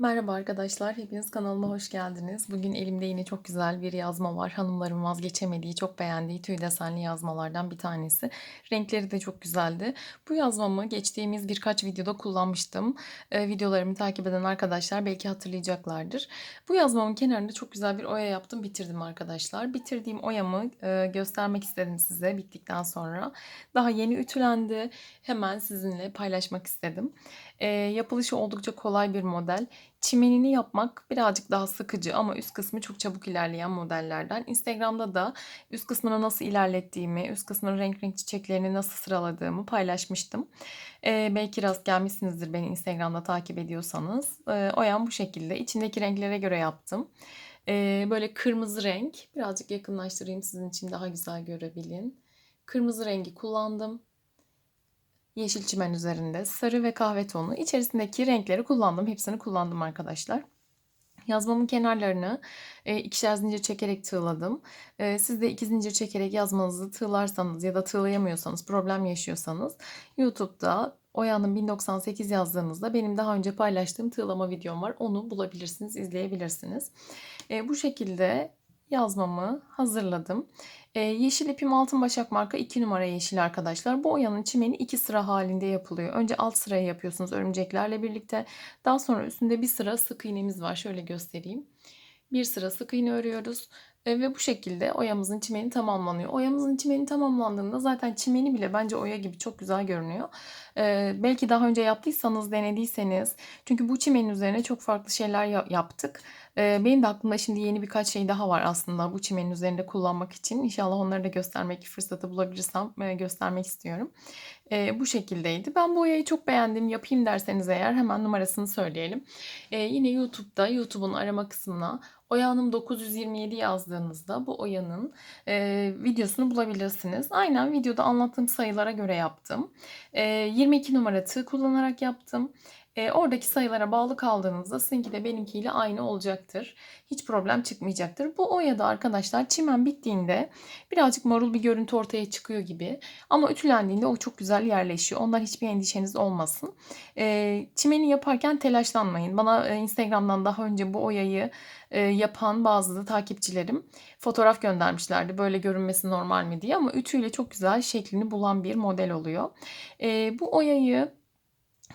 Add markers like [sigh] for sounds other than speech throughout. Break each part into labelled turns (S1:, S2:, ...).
S1: Merhaba arkadaşlar, hepiniz kanalıma hoş geldiniz. Bugün elimde yine çok güzel bir yazma var. Hanımların vazgeçemediği, çok beğendiği tüy desenli yazmalardan bir tanesi. Renkleri de çok güzeldi. Bu yazmamı geçtiğimiz birkaç videoda kullanmıştım. Ee, videolarımı takip eden arkadaşlar belki hatırlayacaklardır. Bu yazmamın kenarında çok güzel bir oya yaptım, bitirdim arkadaşlar. Bitirdiğim oyamı e, göstermek istedim size bittikten sonra. Daha yeni ütülendi. Hemen sizinle paylaşmak istedim. E, yapılışı oldukça kolay bir model. Çimenini yapmak birazcık daha sıkıcı ama üst kısmı çok çabuk ilerleyen modellerden. Instagram'da da üst kısmını nasıl ilerlettiğimi, üst kısmının renk renk çiçeklerini nasıl sıraladığımı paylaşmıştım. Ee, belki rast gelmişsinizdir beni Instagram'da takip ediyorsanız. Ee, oyam bu şekilde. İçindeki renklere göre yaptım. Ee, böyle kırmızı renk. Birazcık yakınlaştırayım sizin için daha güzel görebilin. Kırmızı rengi kullandım yeşil çimen üzerinde sarı ve kahve tonu. İçerisindeki renkleri kullandım. Hepsini kullandım arkadaşlar. Yazmamın kenarlarını e, ikişer zincir çekerek tığladım. E, siz de iki zincir çekerek yazmanızı tığlarsanız ya da tığlayamıyorsanız, problem yaşıyorsanız YouTube'da Oya'nın 1098 yazdığınızda benim daha önce paylaştığım tığlama videom var. Onu bulabilirsiniz, izleyebilirsiniz. E, bu şekilde yazmamı hazırladım. Ee, yeşil ipim altın başak marka 2 numara yeşil arkadaşlar. Bu oyanın çimeni 2 sıra halinde yapılıyor. Önce alt sırayı yapıyorsunuz örümceklerle birlikte. Daha sonra üstünde bir sıra sık iğnemiz var. Şöyle göstereyim. Bir sıra sık iğne örüyoruz. E, ve bu şekilde oyamızın çimeni tamamlanıyor. Oyamızın çimeni tamamlandığında zaten çimeni bile bence oya gibi çok güzel görünüyor. E, belki daha önce yaptıysanız, denediyseniz. Çünkü bu çimenin üzerine çok farklı şeyler yaptık. E, benim de aklımda şimdi yeni birkaç şey daha var aslında bu çimenin üzerinde kullanmak için. İnşallah onları da göstermek fırsatı bulabilirsem e, göstermek istiyorum. E, bu şekildeydi. Ben bu oyayı çok beğendim. Yapayım derseniz eğer hemen numarasını söyleyelim. E, yine YouTube'da, YouTube'un arama kısmına Oya Hanım 927 yazdığınızda bu oyanın e, videosunu bulabilirsiniz. Aynen videoda anlattığım sayılara göre yaptım. E, 22 numara tığ kullanarak yaptım. E, oradaki sayılara bağlı kaldığınızda sizinki de benimkiyle aynı olacaktır. Hiç problem çıkmayacaktır. Bu oyada arkadaşlar çimen bittiğinde birazcık marul bir görüntü ortaya çıkıyor gibi. Ama ütülendiğinde o çok güzel yerleşiyor. Ondan hiçbir endişeniz olmasın. E, çimeni yaparken telaşlanmayın. Bana e, Instagram'dan daha önce bu oyayı e, yapan bazı takipçilerim fotoğraf göndermişlerdi. Böyle görünmesi normal mi diye ama ütüyle çok güzel şeklini bulan bir model oluyor. E, bu oyayı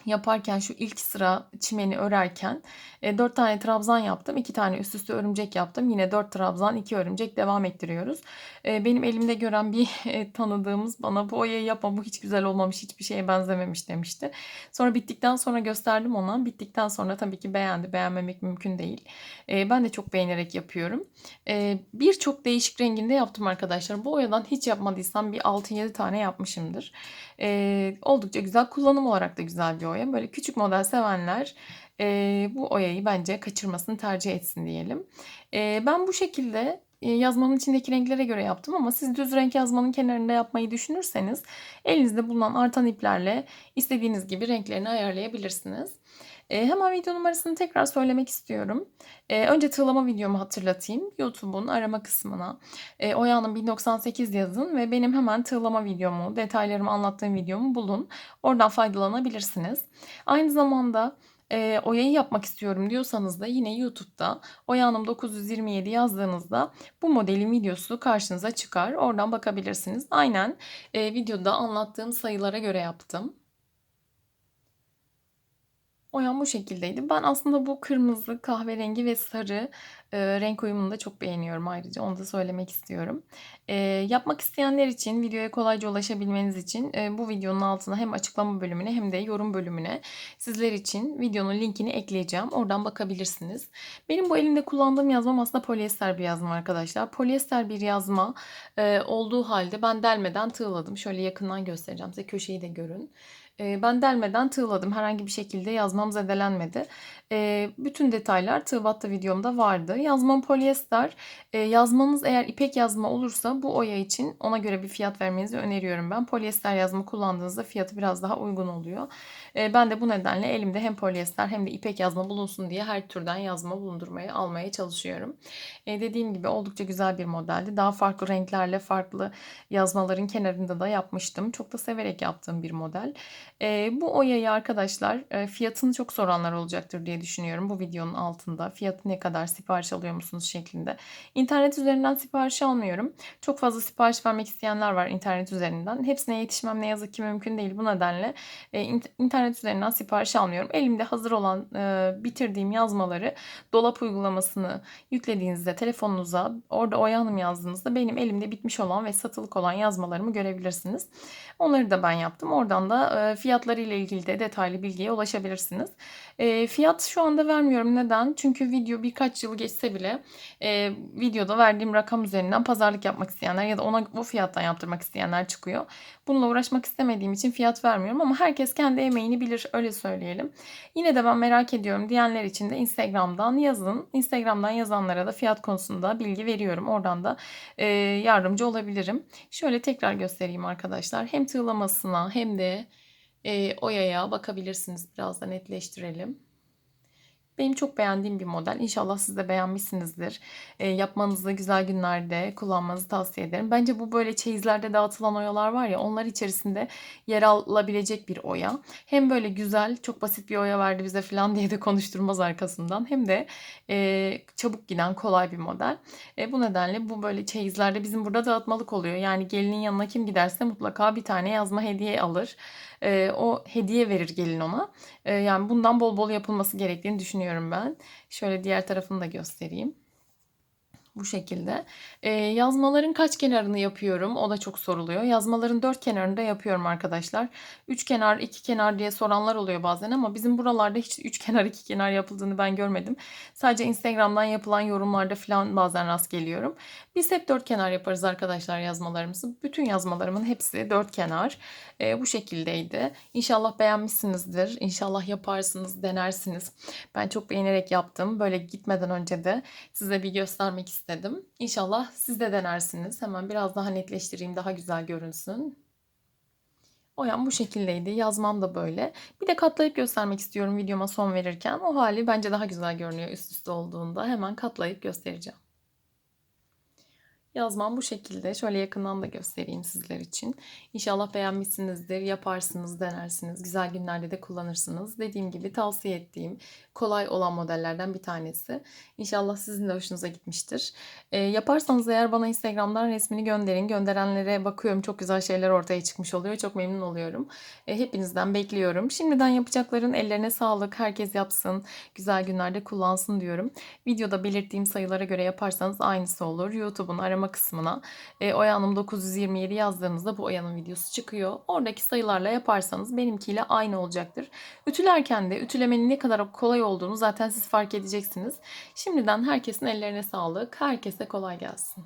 S1: yaparken şu ilk sıra çimeni örerken e, 4 tane trabzan yaptım. 2 tane üst üste örümcek yaptım. Yine 4 trabzan 2 örümcek devam ettiriyoruz. E, benim elimde gören bir e, tanıdığımız bana bu oyayı yapma bu hiç güzel olmamış hiçbir şeye benzememiş demişti. Sonra bittikten sonra gösterdim ona. Bittikten sonra tabii ki beğendi. Beğenmemek mümkün değil. E, ben de çok beğenerek yapıyorum. E, Birçok değişik renginde yaptım arkadaşlar. Bu oyadan hiç yapmadıysam bir 6-7 tane yapmışımdır. Oldukça güzel. Kullanım olarak da güzel bir oya. Böyle küçük model sevenler e, bu oyayı bence kaçırmasını tercih etsin diyelim. E, ben bu şekilde yazmanın içindeki renklere göre yaptım ama siz düz renk yazmanın kenarında yapmayı düşünürseniz elinizde bulunan artan iplerle istediğiniz gibi renklerini ayarlayabilirsiniz. E, hemen video numarasını tekrar söylemek istiyorum. E, önce tığlama videomu hatırlatayım. YouTube'un arama kısmına e, Oya'nın 1098 yazın ve benim hemen tığlama videomu, detaylarımı anlattığım videomu bulun. Oradan faydalanabilirsiniz. Aynı zamanda e, oyayı yapmak istiyorum diyorsanız da yine YouTube'da Oya 927 yazdığınızda bu modelin videosu karşınıza çıkar. Oradan bakabilirsiniz. Aynen e, videoda anlattığım sayılara göre yaptım. Oyan bu şekildeydi. Ben aslında bu kırmızı, kahverengi ve sarı e, renk uyumunu da çok beğeniyorum ayrıca. Onu da söylemek istiyorum. E, yapmak isteyenler için, videoya kolayca ulaşabilmeniz için e, bu videonun altına hem açıklama bölümüne hem de yorum bölümüne sizler için videonun linkini ekleyeceğim. Oradan bakabilirsiniz. Benim bu elimde kullandığım yazmam aslında polyester bir yazma arkadaşlar. Polyester bir yazma e, olduğu halde ben delmeden tığladım. Şöyle yakından göstereceğim size. Köşeyi de görün. Ben delmeden tığladım. Herhangi bir şekilde yazmam zedelenmedi. Bütün detaylar tığbatta videomda vardı. Yazmam polyester. Yazmanız eğer ipek yazma olursa bu oya için ona göre bir fiyat vermenizi öneriyorum ben. Polyester yazma kullandığınızda fiyatı biraz daha uygun oluyor. E, ben de bu nedenle elimde hem polyester hem de ipek yazma bulunsun diye her türden yazma bulundurmaya almaya çalışıyorum. E, dediğim gibi oldukça güzel bir modeldi. Daha farklı renklerle farklı yazmaların kenarında da yapmıştım. Çok da severek yaptığım bir model. E, bu oyayı arkadaşlar e, fiyatını çok soranlar olacaktır diye düşünüyorum bu videonun altında. Fiyatı ne kadar sipariş alıyor musunuz şeklinde. İnternet üzerinden sipariş almıyorum. Çok fazla sipariş vermek isteyenler var internet üzerinden. Hepsine yetişmem ne yazık ki mümkün değil. Bu nedenle e, internet üzerinden sipariş almıyorum. Elimde hazır olan e, bitirdiğim yazmaları dolap uygulamasını yüklediğinizde telefonunuza orada Oya Hanım yazdığınızda benim elimde bitmiş olan ve satılık olan yazmalarımı görebilirsiniz. Onları da ben yaptım. Oradan da e, fiyatları ile ilgili de detaylı bilgiye ulaşabilirsiniz. E, fiyat şu anda vermiyorum. Neden? Çünkü video birkaç yıl geçse bile e, videoda verdiğim rakam üzerinden pazarlık yapmak isteyenler ya da ona o fiyattan yaptırmak isteyenler çıkıyor. Bununla uğraşmak istemediğim için fiyat vermiyorum ama herkes kendi emeğini bilir öyle söyleyelim. Yine de ben merak ediyorum diyenler için de Instagram'dan yazın. Instagram'dan yazanlara da fiyat konusunda bilgi veriyorum. Oradan da e, yardımcı olabilirim. Şöyle tekrar göstereyim arkadaşlar. Hem tığlamasına hem de e, oyaya bakabilirsiniz. Biraz da netleştirelim. Benim çok beğendiğim bir model. İnşallah siz de beğenmişsinizdir. E, yapmanızı güzel günlerde kullanmanızı tavsiye ederim. Bence bu böyle çeyizlerde dağıtılan oyalar var ya onlar içerisinde yer alabilecek bir oya. Hem böyle güzel çok basit bir oya verdi bize falan diye de konuşturmaz arkasından. Hem de e, çabuk giden kolay bir model. E, bu nedenle bu böyle çeyizlerde bizim burada dağıtmalık oluyor. Yani gelinin yanına kim giderse mutlaka bir tane yazma hediye alır. E, o hediye verir gelin ona. E, yani bundan bol bol yapılması gerektiğini düşünüyorum ben. Şöyle diğer tarafını da göstereyim. Bu şekilde. Ee, yazmaların kaç kenarını yapıyorum? O da çok soruluyor. Yazmaların dört kenarını da yapıyorum arkadaşlar. Üç kenar, iki kenar diye soranlar oluyor bazen ama bizim buralarda hiç üç [laughs] kenar, iki kenar yapıldığını ben görmedim. Sadece Instagram'dan yapılan yorumlarda falan bazen rast geliyorum. Biz hep dört kenar yaparız arkadaşlar yazmalarımızı. Bütün yazmalarımın hepsi dört kenar. Ee, bu şekildeydi. İnşallah beğenmişsinizdir. İnşallah yaparsınız, denersiniz. Ben çok beğenerek yaptım. Böyle gitmeden önce de size bir göstermek istedim istedim. İnşallah siz de denersiniz. Hemen biraz daha netleştireyim daha güzel görünsün. Oyam bu şekildeydi. Yazmam da böyle. Bir de katlayıp göstermek istiyorum videoma son verirken. O hali bence daha güzel görünüyor üst üste olduğunda. Hemen katlayıp göstereceğim. Yazmam bu şekilde. Şöyle yakından da göstereyim sizler için. İnşallah beğenmişsinizdir. Yaparsınız, denersiniz. Güzel günlerde de kullanırsınız. Dediğim gibi tavsiye ettiğim kolay olan modellerden bir tanesi. İnşallah sizin de hoşunuza gitmiştir. E, yaparsanız eğer bana Instagram'dan resmini gönderin. Gönderenlere bakıyorum. Çok güzel şeyler ortaya çıkmış oluyor. Çok memnun oluyorum. E, hepinizden bekliyorum. Şimdiden yapacakların ellerine sağlık. Herkes yapsın. Güzel günlerde kullansın diyorum. Videoda belirttiğim sayılara göre yaparsanız aynısı olur. YouTube'un arama kısmına e, Oya Hanım 927 yazdığınızda bu Oya'nın videosu çıkıyor. Oradaki sayılarla yaparsanız benimkiyle aynı olacaktır. Ütülerken de ütülemenin ne kadar kolay olduğunu zaten siz fark edeceksiniz. Şimdiden herkesin ellerine sağlık. Herkese kolay gelsin.